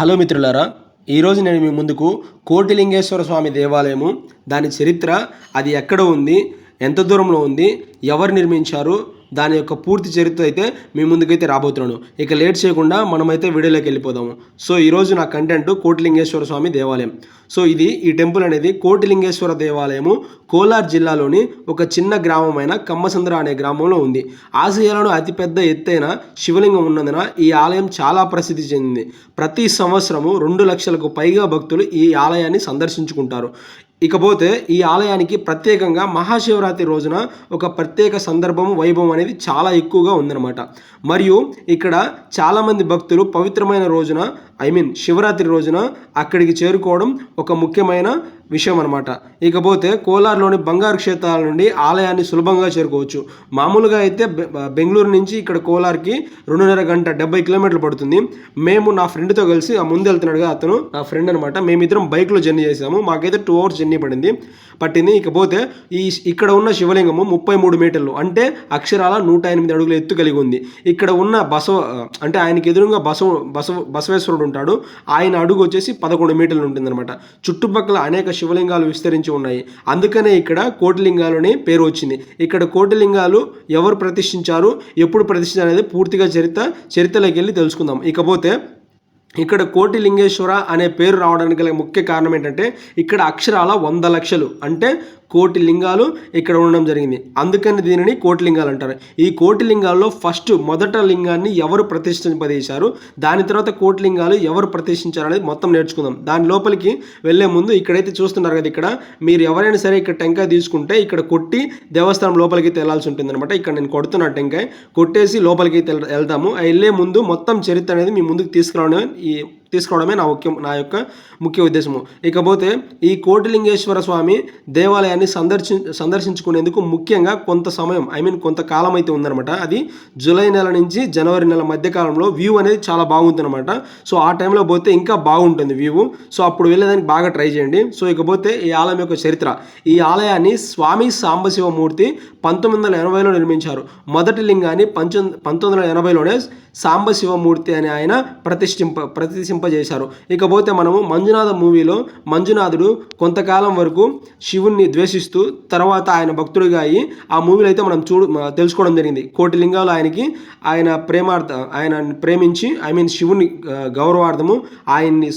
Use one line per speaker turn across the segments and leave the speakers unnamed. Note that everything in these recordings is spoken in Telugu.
హలో మిత్రులారా ఈరోజు నేను మీ ముందుకు కోటిలింగేశ్వర స్వామి దేవాలయము దాని చరిత్ర అది ఎక్కడ ఉంది ఎంత దూరంలో ఉంది ఎవరు నిర్మించారు దాని యొక్క పూర్తి చరిత్ర అయితే మీ ముందుకైతే రాబోతున్నాను ఇక లేట్ చేయకుండా మనమైతే వీడియోలోకి వెళ్ళిపోదాము. సో ఈరోజు నా కంటెంట్ కోటిలింగేశ్వర స్వామి దేవాలయం. సో ఇది ఈ టెంపుల్ అనేది కోటిలింగేశ్వర దేవాలయము కోలార్ జిల్లాలోని ఒక చిన్న గ్రామమైన కమ్మసంద్ర అనే గ్రామంలో ఉంది. ఆసియాలోని అతిపెద్ద ఎత్తైన శివలింగం ఉన్నందున ఈ ఆలయం చాలా ప్రసిద్ధి చెందింది. ప్రతి సంవత్సరము రెండు లక్షలకు పైగా భక్తులు ఈ ఆలయాన్ని సందర్శించుకుంటారు. ఇకపోతే ఈ ఆలయానికి ప్రత్యేకంగా మహాశివరాత్రి రోజున ఒక ప్రత్యేక సందర్భం వైభవం అనేది చాలా ఎక్కువగా ఉందన్నమాట. మరియు ఇక్కడ చాలామంది భక్తులు పవిత్రమైన రోజున ఐ మీన్ శివరాత్రి రోజున అక్కడికి చేరుకోవడం ఒక ముఖ్యమైన విషయం అనమాట ఇకపోతే కోలార్లోని బంగారు క్షేత్రాల నుండి ఆలయాన్ని సులభంగా చేరుకోవచ్చు. మామూలుగా అయితే బె- బెంగళూరు నుంచి ఇక్కడ కోలార్కి రెండున్నర గంట డెబ్బై కిలోమీటర్లు పడుతుంది. మేము నా ఫ్రెండ్తో కలిసి ఆ ముందు వెళ్తున్నాడుగా అతను నా ఫ్రెండ్ అనమాట మేమిద్దరం బైక్లో జర్నీ చేసాము. మాకైతే టూ అవర్స్ జర్నీ పడింది. పట్టింది. ఇకపోతే ఈ ఇక్కడ ఉన్న శివలింగము ముప్పై మూడు మీటర్లు. అంటే అక్షరాల నూట ఎనిమిది అడుగుల ఎత్తు కలిగి ఉంది. ఇక్కడ ఉన్న బసవ అంటే ఆయనకి ఎదురుగా బసవ బసవ బసవేశ్వరుడు ఉంటాడు. ఆయన అడుగు వచ్చేసి పదకొండు మీటర్లు ఉంటుందన్నమాట. చుట్టుపక్కల అనేక శివలింగాలు విస్తరించి ఉన్నాయి. అందుకనే ఇక్కడ కోటిలింగాలు అనే పేరు వచ్చింది. ఇక్కడ కోటిలింగాలు ఎవరు ప్రతిష్ఠించారు ఎప్పుడు ప్రతిష్ఠించారు అనేది పూర్తిగా చరిత్ర చరిత్రలోకి వెళ్ళి తెలుసుకుందాం. ఇకపోతే ఇక్కడ కోటిలింగేశ్వర అనే పేరు రావడానికి గల ముఖ్య కారణం ఏంటంటే ఇక్కడ అక్షరాల వంద లక్షలు. అంటే కోటి లింగాలు ఇక్కడ ఉండడం జరిగింది. అందుకని దీనిని కోటిలింగాలు అంటారు. ఈ కోటిలింగాల్లో ఫస్ట్ మొదట లింగాన్ని ఎవరు ప్రతిష్ఠింపజేశారు? దాని తర్వాత కోటిలింగాలు ఎవరు ప్రతిష్ఠించారు అనేది మొత్తం నేర్చుకుందాం. దాని లోపలికి వెళ్ళే ముందు ఇక్కడైతే చూస్తున్నారు కదా ఇక్కడ మీరు ఎవరైనా సరే ఇక్కడ టెంకాయ తీసుకుంటే ఇక్కడ కొట్టి దేవస్థానం లోపలికి అయితే వెళ్ళాల్సి ఉంటుంది అనమాట ఇక్కడ నేను కొడుతున్న టెంకాయ కొట్టేసి లోపలికి వెళ్తాము వెళ్ళే ముందు మొత్తం చరిత్ర అనేది మీ ముందుకు తీసుకురావడం ఈ తీసుకురావడమే నా ముఖ్యం నా యొక్క ముఖ్య ఉద్దేశము. ఇకపోతే ఈ కోటిలింగేశ్వర స్వామి దేవాలయాన్ని సందర్శి సందర్శించుకునేందుకు ముఖ్యంగా కొంత సమయం ఐ మీన్ కొంత కాలం అయితే ఉందన్నమాట. అది జూలై నెల నుంచి జనవరి నెల మధ్యకాలంలో వ్యూ అనేది చాలా బాగుంటుందన్నమాట సో ఆ టైంలో పోతే ఇంకా బాగుంటుంది వ్యూ. సో అప్పుడు వెళ్ళేదానికి బాగా ట్రై చేయండి. సో ఇకపోతే ఈ ఆలయం యొక్క చరిత్ర. ఈ ఆలయాన్ని స్వామి సాంబశివమూర్తి పంతొమ్మిది వందల ఎనభైలో నిర్మించారు. మొదటి లింగాన్ని పంచొ పంతొమ్మిది వందల ఎనభైలోనే సాంబశివమూర్తి అనే ఆయన ప్రతిష్ఠింప ప్రతిష్ఠింపజేశారు ఇకపోతే మనము మంజునాథ మూవీలో మంజునాథుడు కొంతకాలం వరకు శివుణ్ణి ద్వేషిస్తూ తర్వాత ఆయన భక్తుడిగా అయ్యి ఆ మూవీలో అయితే మనం చూడు తెలుసుకోవడం జరిగింది. కోటి లింగాలు ఆయనకి ఆయన ప్రేమార్థ ఆయన ప్రేమించి ఐ మీన్ శివుని గౌరవార్థము ఆయన్ని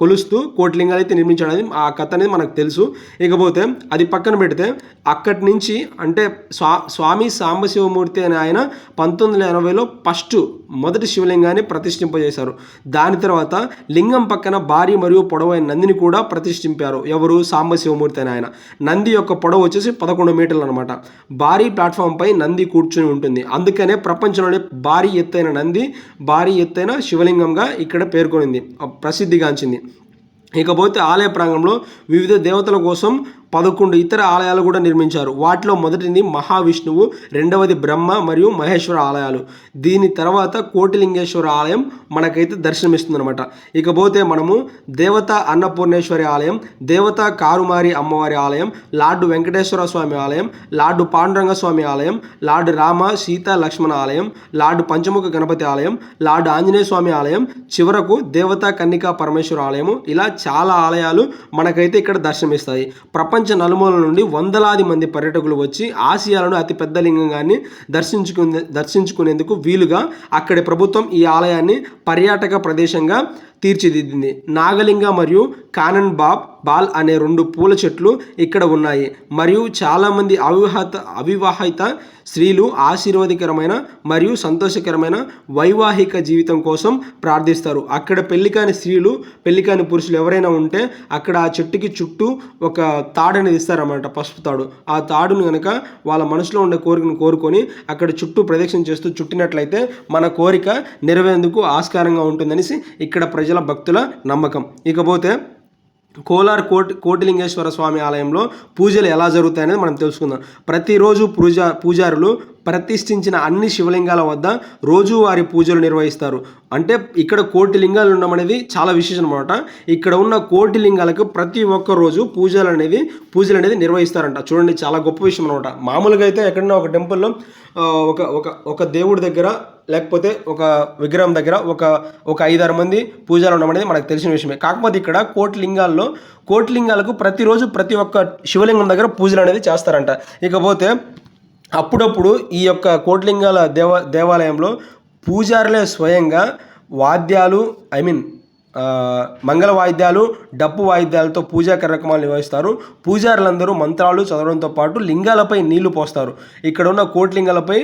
కొలుస్తూ కోటి లింగాలు అయితే నిర్మించాడు అనేది ఆ కథ అనేది మనకు తెలుసు. ఇకపోతే అది పక్కన పెడితే అక్కడి నుంచి అంటే స్వా స్వామి సాంబశివమూర్తి అనే ఆయన పంతొమ్మిది వందల ఎనభైలో ఫస్ట్ మొదటి శివలింగాన్ని ప్రతిష్ఠింపజేశారు. దాని తర్వాత లింగం పక్కన భారీ మరియు పొడవైన నందిని కూడా ప్రతిష్ఠింపారు. ఎవరు? సాంబశివమూర్తి అని ఆయన. నంది యొక్క పొడవు వచ్చేసి పదకొండు మీటర్లు అనమాట భారీ ప్లాట్ఫామ్ పై నంది కూర్చుని ఉంటుంది. అందుకనే ప్రపంచంలోనే భారీ ఎత్తైన నంది భారీ ఎత్తైన శివలింగంగా ఇక్కడ పేర్కొనింది. ప్రసిద్ధిగాంచింది. ఇకపోతే ఆలయ ప్రాంగణంలో వివిధ దేవతల కోసం పదకొండు ఇతర ఆలయాలు కూడా నిర్మించారు. వాటిలో మొదటిది మహావిష్ణువు రెండవది బ్రహ్మ మరియు మహేశ్వర ఆలయాలు. దీని తర్వాత కోటిలింగేశ్వర ఆలయం మనకైతే దర్శనమిస్తుందనమాట ఇకపోతే మనము దేవత అన్నపూర్ణేశ్వరి ఆలయం దేవత కారుమారి అమ్మవారి ఆలయం లార్డు వెంకటేశ్వర స్వామి ఆలయం లార్డు పాండురంగ స్వామి ఆలయం లార్డు రామ సీత లక్ష్మణ ఆలయం లార్డు పంచముఖ గణపతి ఆలయం లార్డు ఆంజనేయ స్వామి ఆలయం చివరకు దేవత కన్నికా పరమేశ్వర ఆలయము. ఇలా చాలా ఆలయాలు మనకైతే ఇక్కడ దర్శనమిస్తాయి. ప్రపంచ నలుమూల నుండి వందలాది మంది పర్యటకులు వచ్చి ఆసియాలోని అతిపెద్ద లింగంగాన్ని దర్శించుకునే దర్శించుకునేందుకు వీలుగా అక్కడి ప్రభుత్వం ఈ ఆలయాన్ని పర్యాటక ప్రదేశంగా తీర్చిదిద్దింది. నాగలింగ మరియు కానన్ బాబ్ బాల్ అనే రెండు పూల చెట్లు ఇక్కడ ఉన్నాయి. మరియు చాలామంది అవివాహత అవివాహిత స్త్రీలు ఆశీర్వాదకరమైన మరియు సంతోషకరమైన వైవాహిక జీవితం కోసం ప్రార్థిస్తారు. అక్కడ పెళ్ళి కాని స్త్రీలు పెళ్ళి కాని పురుషులు ఎవరైనా ఉంటే అక్కడ ఆ చెట్టుకి చుట్టూ ఒక తాడు అనేది ఇస్తారన్నమాట పసుపు తాడు. ఆ తాడును కనుక వాళ్ళ మనసులో ఉండే కోరికను కోరుకొని అక్కడ చుట్టూ ప్రదక్షిణ చేస్తూ చుట్టినట్లయితే మన కోరిక నెరవేరేందుకు ఆస్కారంగా ఉంటుందనేసి ఇక్కడ ప్రజల భక్తుల నమ్మకం. ఇకపోతే కోలార్ కోటి కోటిలింగేశ్వర స్వామి ఆలయంలో పూజలు ఎలా జరుగుతాయనేది మనం తెలుసుకుందాం. ప్రతిరోజు పూజ పూజారులు ప్రతిష్ఠించిన అన్ని శివలింగాల వద్ద రోజువారి పూజలు నిర్వహిస్తారు. అంటే ఇక్కడ కోటి లింగాలు ఉండడం అనేది చాలా విశేషం అనమాట ఇక్కడ ఉన్న కోటి లింగాలకు ప్రతి ఒక్క రోజు పూజలు అనేది పూజలు అనేది నిర్వహిస్తారంట. చూడండి చాలా గొప్ప విషయం అనమాట మామూలుగా అయితే ఎక్కడన్నా ఒక టెంపుల్లో ఒక ఒక ఒక దేవుడి దగ్గర లేకపోతే ఒక విగ్రహం దగ్గర ఒక ఒక ఐదారు మంది పూజలు ఉండడం అనేది మనకు తెలిసిన విషయమే. కాకపోతే ఇక్కడ కోటి లింగాల్లో కోటి లింగాలకు ప్రతిరోజు ప్రతి ఒక్క శివలింగం దగ్గర పూజలు అనేది చేస్తారంట. ఇకపోతే అప్పుడప్పుడు ఈ యొక్క కోట్లింగాల దేవ దేవాలయంలో పూజారులే స్వయంగా వాద్యాలు ఐ మీన్ మంగళ వాయిద్యాలు డప్పు వాయిద్యాలతో పూజా కార్యక్రమాలు నిర్వహిస్తారు. పూజారులందరూ మంత్రాలు చదవడంతో పాటు లింగాలపై నీళ్ళు పోస్తారు. ఇక్కడ ఉన్న కోట్లింగాలపై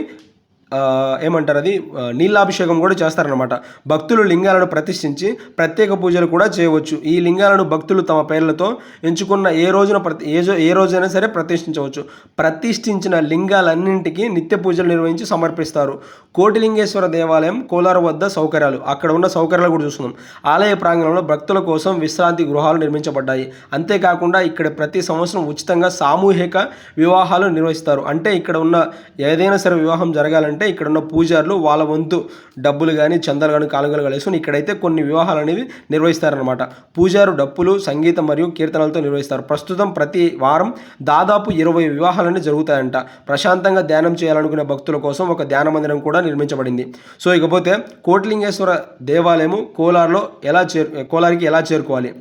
ఏమంటారు అది? నీళ్ళాభిషేకం కూడా చేస్తారనమాట భక్తులు లింగాలను ప్రతిష్ఠించి ప్రత్యేక పూజలు కూడా చేయవచ్చు. ఈ లింగాలను భక్తులు తమ పేర్లతో ఎంచుకున్న ఏ రోజున ప్రతి ఏ ఏ రోజైనా సరే ప్రతిష్ఠించవచ్చు. ప్రతిష్ఠించిన లింగాలన్నింటికీ నిత్య పూజలు నిర్వహించి సమర్పిస్తారు. కోటిలింగేశ్వర దేవాలయం కోలారు వద్ద సౌకర్యాలు. అక్కడ ఉన్న సౌకర్యాలు కూడా చూస్తున్నాం ఆలయ ప్రాంగణంలో భక్తుల కోసం విశ్రాంతి గృహాలు నిర్మించబడ్డాయి. అంతేకాకుండా ఇక్కడ ప్రతి సంవత్సరం ఉచితంగా సామూహిక వివాహాలు నిర్వహిస్తారు. అంటే ఇక్కడ ఉన్న ఏదైనా సరే వివాహం జరగాలంటే ఇక్కడ ఉన్న పూజారులు వాళ్ళ వంతు డబ్బులు కానీ చందాలు కానీ కాలుగలు కలిసి ఇక్కడైతే కొన్ని వివాహాలు అనేవి నిర్వహిస్తారనమాట పూజారు డప్పులు సంగీతం మరియు కీర్తనలతో నిర్వహిస్తారు. ప్రస్తుతం ప్రతి వారం దాదాపు ఇరవై వివాహాలన్నీ జరుగుతాయంట. ప్రశాంతంగా ధ్యానం చేయాలనుకునే భక్తుల కోసం ఒక ధ్యాన మందిరం కూడా నిర్మించబడింది. సో ఇకపోతే కోటిలింగేశ్వర దేవాలయము కోలార్లో ఎలా చేరు కోలార్కి ఎలా చేరుకోవాలి?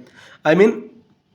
ఐ మీన్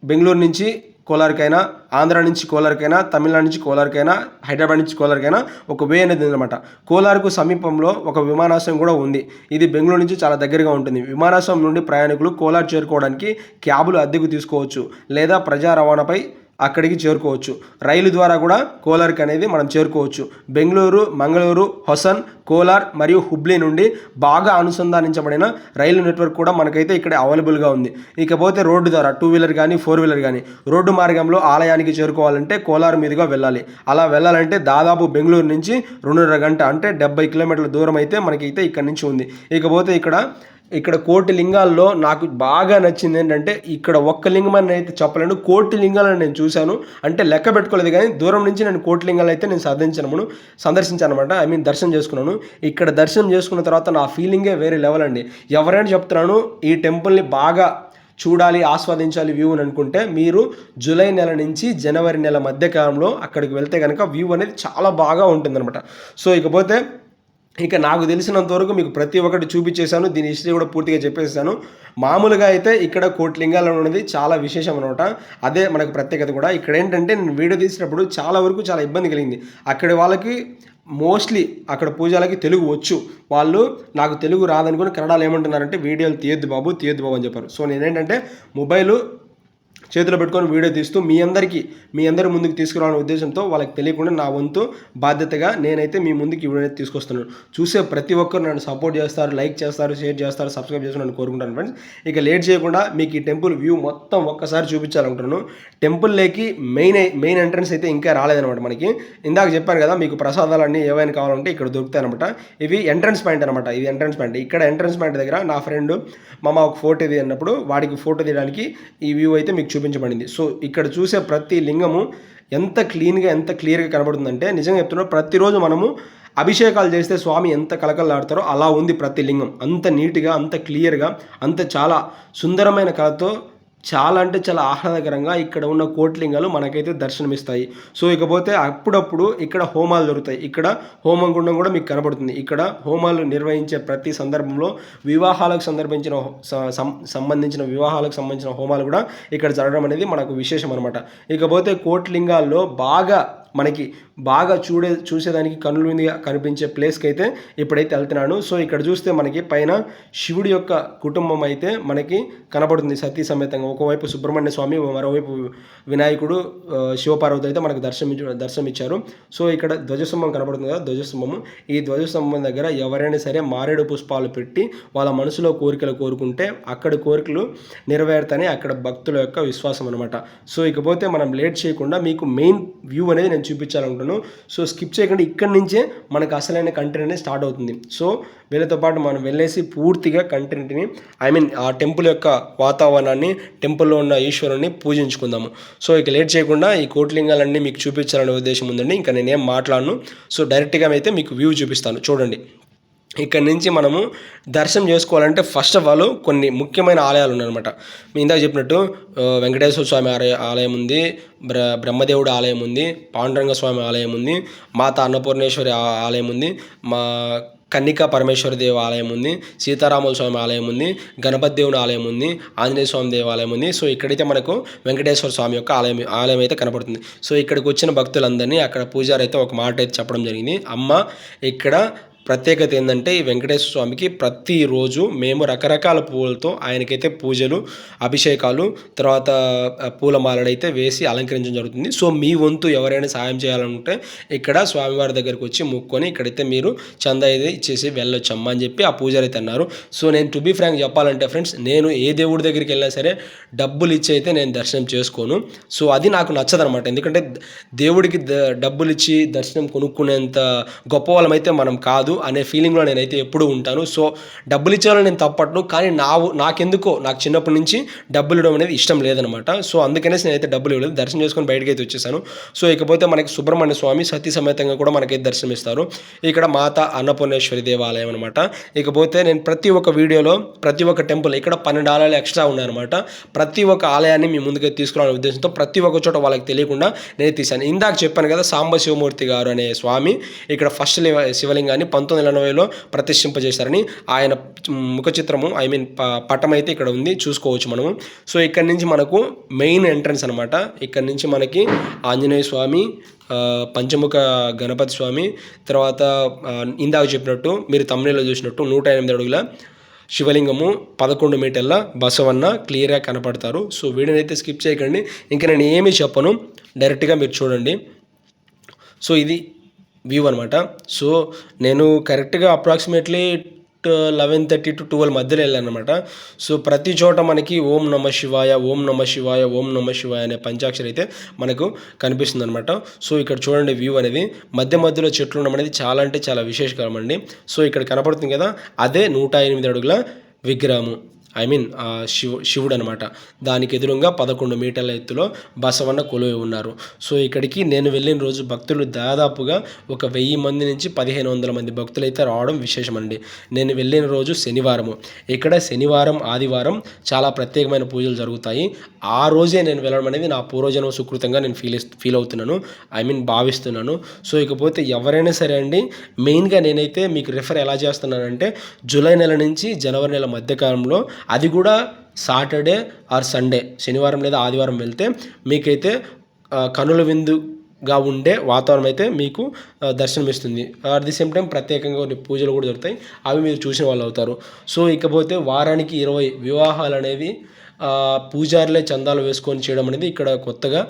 బెంగళూరు నుంచి కోలార్కైనా ఆంధ్ర నుంచి కోలార్కైనా తమిళనాడు నుంచి కోలార్కైనా హైదరాబాద్ నుంచి కోలార్కైనా ఒక వే అనేది ఉందన్నమాట. కోలార్కు సమీపంలో ఒక విమానాశ్రయం కూడా ఉంది. ఇది బెంగళూరు నుంచి చాలా దగ్గరగా ఉంటుంది. విమానాశ్రయం నుండి ప్రయాణికులు కోలార్ చేరుకోవడానికి క్యాబులు అద్దెకు తీసుకోవచ్చు లేదా ప్రజా రవాణాపై అక్కడికి చేరుకోవచ్చు. రైలు ద్వారా కూడా కోలార్కి అనేది మనం చేరుకోవచ్చు. బెంగళూరు మంగళూరు హొసన్ కోలార్ మరియు హుబ్లీ నుండి బాగా అనుసంధానించబడిన రైలు నెట్వర్క్ కూడా మనకైతే ఇక్కడ అవైలబుల్గా ఉంది. ఇకపోతే రోడ్డు ద్వారా టూ వీలర్ కానీ ఫోర్ వీలర్ కానీ రోడ్డు మార్గంలో ఆలయానికి చేరుకోవాలంటే కోలార్ మీదుగా వెళ్ళాలి. అలా వెళ్ళాలంటే దాదాపు బెంగళూరు నుంచి రెండున్నర గంట అంటే డెబ్బై కిలోమీటర్ల దూరం అయితే మనకైతే ఇక్కడ నుంచి ఉంది. ఇకపోతే ఇక్కడ ఇక్కడ కోటి లింగాల్లో నాకు బాగా నచ్చింది ఏంటంటే ఇక్కడ ఒక్క లింగం అని అయితే చెప్పలేను. కోటి లింగాలను నేను చూశాను. అంటే లెక్క పెట్టుకోలేదు కానీ దూరం నుంచి నేను కోటి లింగాలు అయితే నేను సాధించాను సందర్శించాను అనమాట ఐ మీన్ దర్శనం చేసుకున్నాను. ఇక్కడ దర్శనం చేసుకున్న తర్వాత నా ఫీలింగే వేరే లెవెల్ అండి. ఎవరైనా చెప్తున్నాను ఈ టెంపుల్ని బాగా చూడాలి ఆస్వాదించాలి వ్యూ అని అనుకుంటే మీరు జూలై నెల నుంచి జనవరి నెల మధ్యకాలంలో అక్కడికి వెళ్తే కనుక వ్యూ అనేది చాలా బాగా ఉంటుందన్నమాట. సో ఇకపోతే ఇక నాకు తెలిసినంత వరకు మీకు ప్రతి ఒక్కటి చూపించేశాను. దీని హిస్టరీ కూడా పూర్తిగా చెప్పేసాను మామూలుగా అయితే ఇక్కడ కోట్లింగాలు ఉన్నది చాలా విశేషం అనమాట అదే మనకు ప్రత్యేకత కూడా. ఇక్కడ ఏంటంటే నేను వీడియో తీసినప్పుడు చాలా వరకు చాలా ఇబ్బంది కలిగింది. అక్కడి వాళ్ళకి మోస్ట్లీ అక్కడ పూజలకి తెలుగు వచ్చు. వాళ్ళు నాకు తెలుగు రాదనుకుని కన్నడలో ఏమంటున్నారంటే వీడియోలు తీయద్దు బాబు తీయద్దు బాబు అని చెప్పారు. సో నేనేంటంటే మొబైల్ చేతిలో పెట్టుకొని వీడియో తీస్తూ మీ అందరికీ మీ అందరి ముందుకు తీసుకురావాలనే ఉద్దేశంతో వాళ్ళకి తెలియకుండా నా వంతు బాధ్యతగా నేనైతే మీ ముందుకు ఈ వీడియో తీసుకొస్తున్నాను. చూసే ప్రతి ఒక్కరు నన్ను సపోర్ట్ చేస్తారు లైక్ చేస్తారు షేర్ చేస్తారు సబ్స్క్రైబ్ చేస్తారు నన్ను కోరుకుంటాను ఫ్రెండ్స్ ఇక లేట్ చేయకుండా మీకు ఈ టెంపుల్ వ్యూ మొత్తం ఒక్కసారి చూపించాలనుకుంటున్నాను. టెంపుల్లోకి మెయిన్ మెయిన్ ఎంట్రన్స్ అయితే ఇంకా రాలేదనమాట మనకి. ఇందాక చెప్పాను కదా మీకు ప్రసాదాలన్నీ ఏవైనా కావాలంటే ఇక్కడ దొరుకుతాయి అనమాట ఇవి ఎంట్రన్స్ పాయింట్ అనమాట ఇది ఎంట్రన్స్ పాయింట్ ఇక్కడ ఎంట్రన్స్ పాయింట్ దగ్గర నా ఫ్రెండ్ మామ ఒక ఫోటో ఇది అన్నప్పుడు వాడికి ఫోటో తీయడానికి ఈ వ్యూ అయితే మీకు చూపించబడింది. సో ఇక్కడ చూసే ప్రతి లింగము ఎంత క్లీన్గా ఎంత క్లియర్గా కనబడుతుందంటే నిజంగా చెప్తున్నా ప్రతిరోజు మనము అభిషేకాలు చేస్తే స్వామి ఎంత కలకలాడతారో అలా ఉంది ప్రతి లింగం. అంత నీట్గా అంత క్లియర్గా అంత చాలా సుందరమైన కళతో చాలా అంటే చాలా ఆహ్లాదకరంగా ఇక్కడ ఉన్న కోట్లింగాలు మనకైతే దర్శనమిస్తాయి. సో ఇకపోతే అప్పుడప్పుడు ఇక్కడ హోమాలు దొరుకుతాయి. ఇక్కడ హోమం గుండం కూడా మీకు కనబడుతుంది. ఇక్కడ హోమాలు నిర్వహించే ప్రతి సందర్భంలో వివాహాలకు సందర్భించిన హో- స- సం- సంబంధించిన వివాహాలకు సంబంధించిన హోమాలు కూడా ఇక్కడ జరగడం అనేది మనకు విశేషం అనమాట ఇకపోతే కోట్లింగాల్లో బాగా మనకి బాగా చూడే చూసేదానికి కనులు కనిపించే ప్లేస్కి అయితే ఇప్పుడైతే వెళ్తున్నాను. సో ఇక్కడ చూస్తే మనకి పైన శివుడి యొక్క కుటుంబం అయితే మనకి కనబడుతుంది సతీ సమేతంగా. ఒకవైపు సుబ్రహ్మణ్య స్వామి మరోవైపు వినాయకుడు శివపార్వతి అయితే మనకు దర్శనం దర్శనమిచ్చారు దర్శనం ఇచ్చారు. సో ఇక్కడ ధ్వజస్తంభం కనబడుతుంది కదా ధ్వజస్తంభము. ఈ ధ్వజస్తంభం దగ్గర ఎవరైనా సరే మారేడు పుష్పాలు పెట్టి వాళ్ళ మనసులో కోరికలు కోరుకుంటే అక్కడ కోరికలు నెరవేరుతాయని అక్కడ భక్తుల యొక్క విశ్వాసం అనమాట సో ఇకపోతే మనం లేట్ చేయకుండా మీకు మెయిన్ వ్యూ అనేది నేను నేను చూపించాలనుకుంటున్నాను. సో స్కిప్ చేయకుండా ఇక్కడి నుంచే మనకు అసలైన కంటెంట్ అనేది స్టార్ట్ అవుతుంది. సో వీళ్ళతో పాటు మనం వెళ్ళేసి పూర్తిగా కంటెంట్ని ఐ మీన్ ఆ టెంపుల్ యొక్క వాతావరణాన్ని టెంపుల్లో ఉన్న ఈశ్వరుని పూజించుకుందాము. సో ఇక లేట్ చేయకుండా ఈ కోట్లింగాలన్నీ మీకు చూపించాలనే ఉద్దేశం ఉందండి. ఇంకా నేనేం మాట్లాడను. సో డైరెక్ట్గా అయితే మీకు వ్యూ చూపిస్తాను. చూడండి. ఇక్కడ నుంచి మనము దర్శనం చేసుకోవాలంటే ఫస్ట్ ఆఫ్ ఆల్ కొన్ని ముఖ్యమైన ఆలయాలు ఉన్నాయన్నమాట. మీ ఇందాక చెప్పినట్టు వెంకటేశ్వర స్వామి ఆలయ ఆలయం ఉంది బ్ర బ్రహ్మదేవుడు ఆలయం ఉంది పాండురంగ స్వామి ఆలయం ఉంది మాత అన్నపూర్ణేశ్వరి ఆలయం ఉంది మా కన్నికా పరమేశ్వర దేవ ఆలయం ఉంది సీతారాముల స్వామి ఆలయం ఉంది గణపతి దేవుని ఆలయం ఉంది ఆంజనేయ స్వామి దేవాలయం ఉంది. సో ఇక్కడైతే మనకు వెంకటేశ్వర స్వామి యొక్క ఆలయం ఆలయం అయితే కనపడుతుంది. సో ఇక్కడికి వచ్చిన భక్తులందరినీ అక్కడ పూజారి అయితే ఒక మాట అయితే చెప్పడం జరిగింది. అమ్మ ఇక్కడ ప్రత్యేకత ఏంటంటే ఈ వెంకటేశ్వర స్వామికి ప్రతిరోజు మేము రకరకాల పూలతో ఆయనకైతే పూజలు అభిషేకాలు తర్వాత ఆ, పూలమాలలు అయితే వేసి అలంకరించడం జరుగుతుంది. సో మీ వంతు ఎవరైనా సాయం చేయాలంటే ఇక్కడ స్వామివారి దగ్గరికి వచ్చి ముక్కొని ఇక్కడైతే మీరు చందా అయితే ఇచ్చేసి వెళ్ళొచ్చమ్మా అని చెప్పి ఆ పూజలు అయితే అన్నారు. సో నేను టు బీ ఫ్రాంక్ చెప్పాలంటే ఫ్రెండ్స్ నేను ఏ దేవుడి దగ్గరికి వెళ్ళినా సరే డబ్బులు ఇచ్చి అయితే నేను దర్శనం చేసుకోను. సో అది నాకు నచ్చదనమాట. ఎందుకంటే దేవుడికి ద- డబ్బులు ఇచ్చి దర్శనం కొనుక్కునేంత గొప్ప వాళ్ళమైతే మనం కాదు. అనే ఫీలింగ్లో నేనైతే ఎప్పుడూ ఉంటాను. సో డబ్బులు ఇచ్చేవాళ్ళు నేను తప్పట్ను. కానీ నా నాకెందుకో నాకు చిన్నప్పటి నుంచి డబ్బులు ఇవ్వడం అనేది ఇష్టం లేదనమాట సో అందుకనేసి నేనైతే డబ్బులు ఇవ్వలేదు. దర్శనం చేసుకొని బయటకి అయితే వచ్చేసాను. సో ఇకపోతే మనకి సుబ్రహ్మణ్య స్వామి సతీ సమేతంగా కూడా మనకైతే దర్శనం ఇస్తారు ఇక్కడ మాత అన్నపూర్ణేశ్వరి దేవాలయం అనమాట ఇకపోతే నేను ప్రతి ఒక్క వీడియోలో ప్రతి ఒక్క టెంపుల్ ఇక్కడ పన్నెండు ఆలయాలు ఎక్స్ట్రా ఉన్నాయన్నమాట. ప్రతి ఒక్క ఆలయాన్ని మీ ముందుకే తీసుకురావాలనే ఉద్దేశంతో ప్రతి ఒక్క చోట వాళ్ళకి తెలియకుండా నేను తీశాను. ఇందాక చెప్పాను కదా సాంబ శివమూర్తి గారు అనే స్వామి. ఇక్కడ ఫస్ట్ శివలింగాన్ని పంతొమ్మిది వందల ఎనభైలో ప్రతిష్ఠింపజేశారని ఆయన ముఖ చిత్రము ఐ మీన్ పటం అయితే ఇక్కడ ఉంది చూసుకోవచ్చు మనము. సో ఇక్కడ నుంచి మనకు మెయిన్ ఎంట్రన్స్ అనమాట ఇక్కడ నుంచి మనకి ఆంజనేయ స్వామి పంచముఖ గణపతి స్వామి తర్వాత ఇందాక చెప్పినట్టు మీరు తమిళలో చూసినట్టు నూట ఎనిమిది అడుగుల శివలింగము పదకొండు మీటర్ల బసవన్న క్లియర్గా కనపడతారు. సో వీడియోని అయితే స్కిప్ చేయకండి. ఇంకా నేను ఏమీ చెప్పను. డైరెక్ట్గా మీరు చూడండి. సో ఇది వ్యూ అనమాట సో నేను కరెక్ట్గా approximately eleven thirty to twelve మధ్యలో వెళ్ళాను అనమాట సో ప్రతి చోట మనకి ఓం నమ శివాయ ఓం నమ శివాయ ఓం నమ శివాయ అనే పంచాక్షరి అయితే మనకు కనిపిస్తుంది అనమాట సో ఇక్కడ చూడండి వ్యూ అనేది. మధ్య మధ్యలో చెట్లు ఉండడం అనేది చాలా అంటే చాలా విశేషకరం అండి సో ఇక్కడ కనపడుతుంది కదా అదే నూట ఎనిమిది అడుగుల విగ్రహము. ఐ మీన్ శివ శివుడు అనమాట దానికి ఎదురుగా పదకొండు మీటర్ల ఎత్తులో బసవన్న కొలువై ఉన్నారు. సో ఇక్కడికి నేను వెళ్ళిన రోజు భక్తులు దాదాపుగా ఒక వెయ్యి మంది నుంచి పదిహేను వందల మంది భక్తులు అయితే రావడం విశేషమండి. నేను వెళ్ళిన రోజు శనివారము. ఇక్కడ శనివారం ఆదివారం చాలా ప్రత్యేకమైన పూజలు జరుగుతాయి. ఆ రోజే నేను వెళ్ళడం అనేది నా పూర్వజనం సుకృతంగా నేను ఫీల్ ఫీల్ అవుతున్నాను. ఐ మీన్ భావిస్తున్నాను. సో ఇకపోతే ఎవరైనా సరే అండి మెయిన్గా నేనైతే మీకు రిఫర్ ఎలా చేస్తున్నానంటే జూలై నెల నుంచి జనవరి నెల మధ్యకాలంలో అది కూడా సాటర్డే ఆర్ సండే శనివారం లేదా ఆదివారం వెళ్తే మీకైతే కనుల విందుగా ఉండే వాతావరణం అయితే మీకు దర్శనమిస్తుంది. దర్శనం ఇస్తుంది అట్ ది సేమ్ టైం ప్రత్యేకంగా కొన్ని పూజలు కూడా దొరుకుతాయి. అవి మీరు చూసిన వాళ్ళు అవుతారు సో ఇకపోతే వారానికి ఇరవై వివాహాలు అనేవి పూజారులే చందాలు వేసుకొని చేయడం అనేది ఇక్కడ కొత్తగా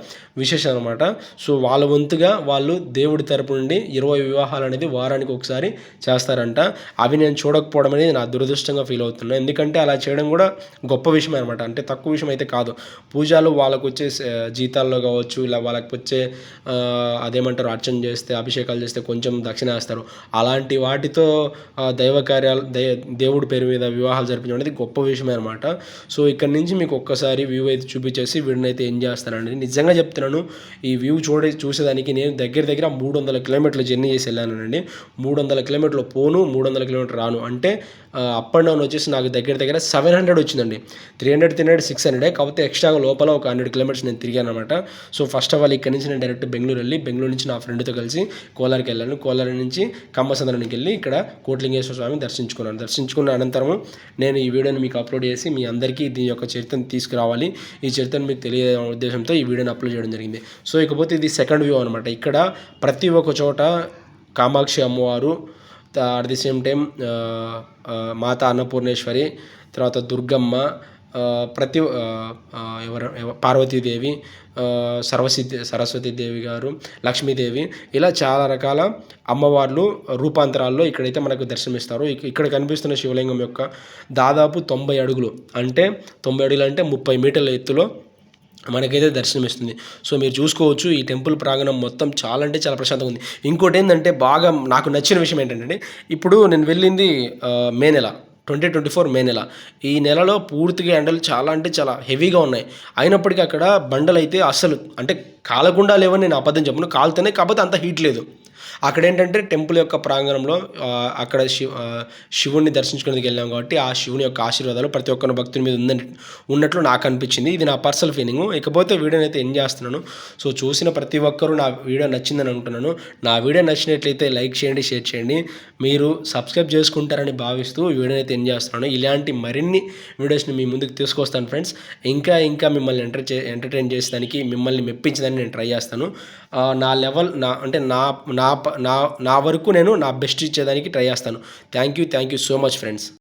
విశేషం అనమాట సో వాళ్ళ వంతుగా వాళ్ళు దేవుడి తరపు నుండి ఇరవై వివాహాలు అనేది వారానికి ఒకసారి చేస్తారంట. అవి నేను చూడకపోవడం అనేది నా దురదృష్టంగా ఫీల్ అవుతున్నాను ఎందుకంటే అలా చేయడం కూడా గొప్ప విషయం అనమాట అంటే తక్కువ విషయం అయితే కాదు. పూజలు వాళ్ళకు వచ్చే జీతాల్లో కావచ్చు ఇలా వాళ్ళకి వచ్చే అదేమంటారు అర్చన చేస్తే అభిషేకాలు చేస్తే కొంచెం దక్షిణ వేస్తారు. అలాంటి వాటితో దైవ కార్యాలు దై దేవుడి పేరు మీద వివాహాలు జరిపించడం అనేది గొప్ప విషయమే అనమాట సో ఇక్కడ నుంచి మీకు ఒక్కసారి వ్యూ అయితే చూపించేసి వీడిని అయితే ఏం చేస్తానండి నిజంగా చెప్తున్నాను ఈ వ్యూ చూడే చూసేదానికి నేను దగ్గర దగ్గర మూడు వందల కిలోమీటర్ల జర్నీ చేసి వెళ్ళానండి. మూడు వందల కిలోమీటర్లు పోను మూడు వందల కిలోమీటర్ రాను. అంటే అప్ అండ్ డౌన్ వచ్చేసి నాకు దగ్గర దగ్గర సెవెన్ హండ్రెడ్ వచ్చిందండి. Three hundred three hundred six hundred కాకపోతే ఎక్స్ట్రాగా లోపల ఒక హండ్రెడ్ కిలోమీటర్స్ నేను తిరిగాను అనమాట సో ఫస్ట్ ఆఫ్ ఆల్ ఇక్కడ నుంచి నేను డైరెక్ట్ బెంగళూరు వెళ్ళి బెంగళూరు నుంచి నా ఫ్రెండ్తో కలిసి కోలార్కి వెళ్ళాను. కోలార్ నుంచి కమ్మసంద్రానికి వెళ్ళి ఇక్కడ కోట్లింగేశ్వర స్వామి దర్శించుకున్నాను. దర్శించుకున్న అనంతరం నేను ఈ వీడియోని మీకు అప్లోడ్ చేసి మీ అందరికీ దీని యొక్క చరిత్రను తీసుకురావాలి. ఈ చరిత్రను మీకు తెలియజేయ ఉద్దేశంతో ఈ వీడియోని అప్లోడ్ చేయడం జరిగింది. సో ఇకపోతే ఇది సెకండ్ వ్యూ అనమాట ఇక్కడ ప్రతి ఒక్క చోట కామాక్షి అమ్మవారు అట్ ది సేమ్ టైం మాత అన్నపూర్ణేశ్వరి తర్వాత దుర్గమ్మ ప్రతి ఎవరు ఎవ- పార్వతీదేవి ఆ, సర్వసిద్ధి సరస్వతీదేవి గారు లక్ష్మీదేవి ఇలా చాలా రకాల అమ్మవార్లు రూపాంతరాల్లో ఇక్కడైతే మనకు దర్శనమిస్తారు. ఇక్కడ కనిపిస్తున్న శివలింగం యొక్క దాదాపు తొంభై అడుగులు. అంటే తొంభై అడుగులు అంటే ముప్పై మీటర్ల ఎత్తులో మనకైతే దర్శనమిస్తుంది. సో మీరు చూసుకోవచ్చు ఈ టెంపుల్ ప్రాంగణం మొత్తం చాలా అంటే చాలా ప్రశాంతంగా ఉంది. ఇంకోటి ఏంటంటే బాగా నాకు నచ్చిన విషయం ఏంటంటే ఇప్పుడు నేను వెళ్ళింది మే నెల. ట్వంటీ ట్వంటీ ఫోర్ మే నెల. ఈ నెలలో పూర్తిగా ఎండలు చాలా అంటే చాలా హెవీగా ఉన్నాయి. అయినప్పటికీ అక్కడ బండలు అయితే అసలు అంటే కాలకుండా లేవని నేను అబద్ధం చెప్పను. కాలుతూనే కాకపోతే అంత హీట్ లేదు. అక్కడ ఏంటంటే టెంపుల్ యొక్క ప్రాంగణంలో అక్కడ శివ శివుణ్ణి దర్శించుకునేందుకు వెళ్ళాం కాబట్టి ఆ శివుని యొక్క ఆశీర్వాదాలు ప్రతి ఒక్కరి భక్తుని మీద ఉందని ఉన్నట్లు నాకు అనిపించింది. ఇది నా పర్సనల్ ఫీలింగ్. ఇకపోతే వీడియోని అయితే ఎంజాయ్ చేస్తున్నాను. సో చూసిన ప్రతి ఒక్కరూ నా వీడియో నచ్చిందని అనుకుంటున్నాను. నా వీడియో నచ్చినట్లయితే లైక్ చేయండి షేర్ చేయండి. మీరు సబ్స్క్రైబ్ చేసుకుంటారని భావిస్తూ ఈ వీడియోని అయితే ఎంజాయ్ చేస్తున్నాను. ఇలాంటి మరిన్ని వీడియోస్ని మీ ముందుకు తీసుకొస్తాను ఫ్రెండ్స్. ఇంకా ఇంకా మిమ్మల్ని ఎంటర్ చే ఎంటర్టైన్ చేసేదానికి మిమ్మల్ని మెప్పించడానికి నేను ట్రై చేస్తాను. నా లెవెల్ నా అంటే నా నా ప- నా నా వరకు నేను నా బెస్ట్ ఇచ్చేదానికి ట్రై చేస్తాను. Thank you thank you so much friends.